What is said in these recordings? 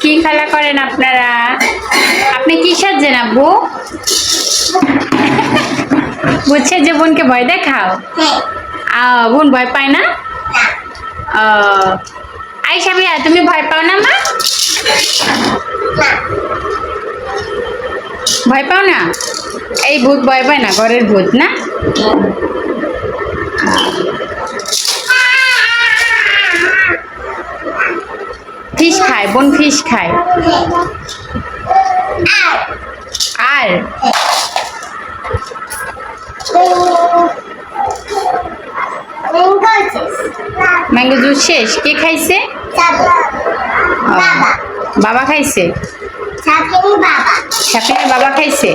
কি খেলা করেন আপনারা? আপনি কি সাজছেন আব্বু? বুঝছে যে বোনকে ভয় দেখাও? আহ, বোন ভয় পায় না? আহ, আইসা ভাইয়া তুমি ভয় পাও না মা? ভয় পাও না? এই ভূত ভয় পায় না ঘরের ভূত না? ফিশ খায় বোন ফিশ খায়। আর? ম্যাঙ্গো জুস শেষ? কে খাইছে? বাবা খাইছে? সাকিনের বাবা খাইছে?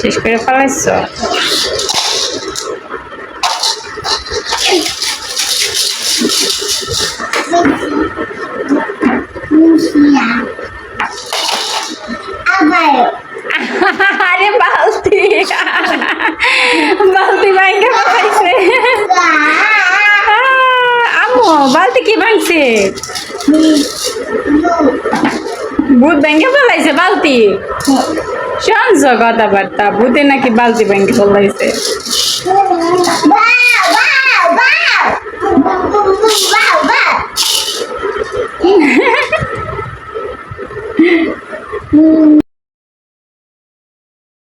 শেষ করে আবার আরে বালতি। বালতি ভাঙ্গে ফেলাইছে। আম্মু বালতি কি ভাঙছে? भूत बैंक बोल रही बाल्टी? शान से गाता बरता भूत ना कि बाल्टी बैंक बोल रही